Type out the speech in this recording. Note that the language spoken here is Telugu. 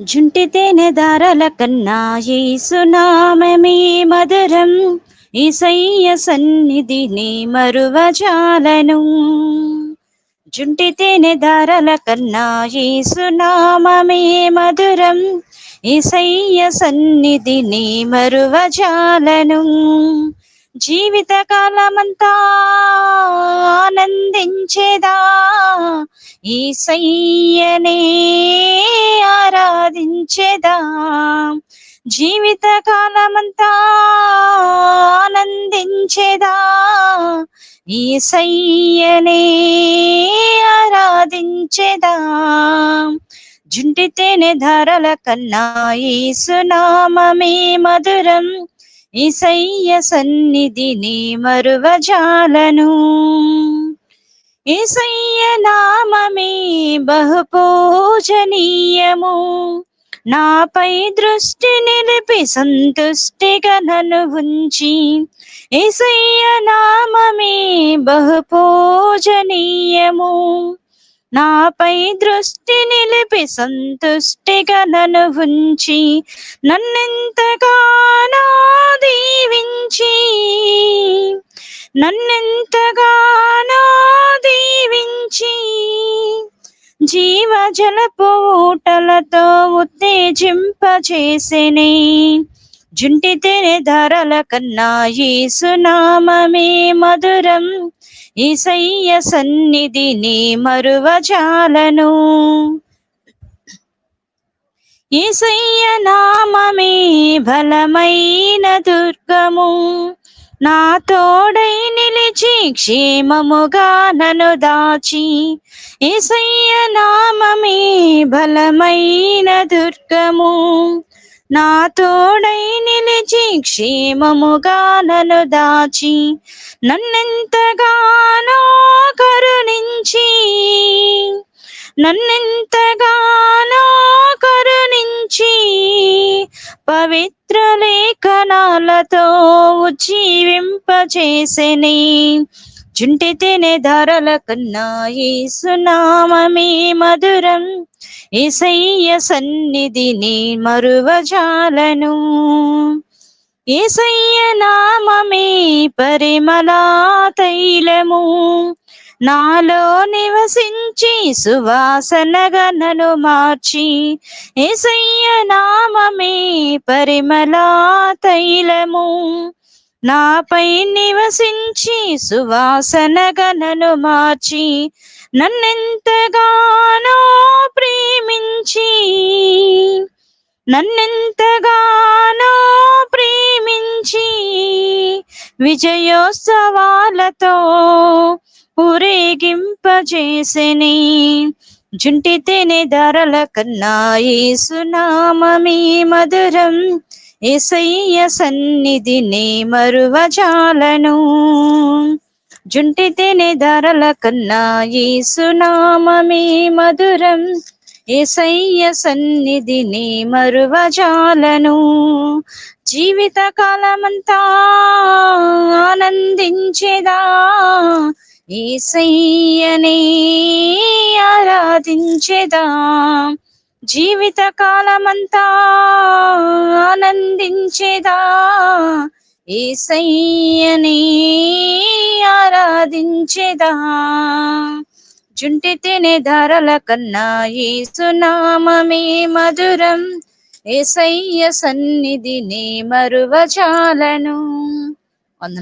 జుంటి తేనె దారల కన్నా సునామమే మధురం. ఈసయ్య సన్నిధిని మరువజాలను. జుంటి తేనె దారల కన్నా సునామమే మధురం. ఈసయ్య సన్నిధిని మరువజాలను. జీవిత కాలమంతా ఆనందించేదా? ఈసయ్యనే ఆనందించేదా జీవిత కాలమంతా ఆనందించేదా? ఈసయ్యనే ఆరాధించేదా? జుంటి తేనె ధరల కన్నా సునామమే మధురం. ఈసయ్య సన్నిధిని మరువజాలను. ఈసయ్య నామమే బహు పూజనీయము నాపై దృష్టి నిలిపి సంతుష్టిగా నన్ను ఉంచి ఈసయ్య నామమే బహుపూజనీయము. నాపై దృష్టి నిలిపి సంతుష్టిగా నన్ను ఉంచి నన్నెంతగానో దీవించి నన్నెంతగా జీవజలపు ఊటలతో ఉత్తేజింపచేసిని. జుంటి తెరె ధరల కన్నా సునామమే మధురం. ఈసయ్య సన్నిధిని మరువజాలను. ఈసయ్య నామమే బలమైన దుర్గము. నా తోడైన నిలిచి క్షేమముగా నను దాచి ఈసయ్య నామమే బలమైన దుర్గము నా తోడై నిలిచి క్షేమముగా నన్ను దాచి నన్నెంతగానో కరుణించి నన్నెంతగానో కరుణించి పవిత్ర లేఖనాలతో ఉజ్జీవింపచేసెని. జుంటి తినే ధరల కన్నా సునామమే మధురం. ఏసయ్య సన్నిధిని మరువజాలను. ఏసయ్య నామమే పరిమళా తైలము. నాలో నివసించి సువాసనగా నను మార్చి ఏసయ్య నామమే పరిమళా తైలము. నాపై నివసించి సువాసనగా నను మార్చి నన్నెంతగానో ప్రేమించి నన్నెంతగానో ప్రేమించి విజయోత్సవాలతో ఊరేగింపజేసిని. జుంటి తినే ధరల కన్నా సునామమే మధురం. ఏసయ్య సన్నిధిని మరువజాలను. జుంటి తినే ధరల కన్నా సునామమే మధురం. ఏసయ్య సన్నిధిని మరువజాలను. జీవిత కాలమంతా ఆనందించేదా ఏసయ్యనే ఆరాధించేదా? జీవిత కాలమంతా ఆనందించేదా? ఏసయ్యనే ఆరాధించేదా? జుంటి తినే ధరల కన్నా సునామమే మధురం. ఏసయ్య సన్నిధిని మరువజాలను. వందన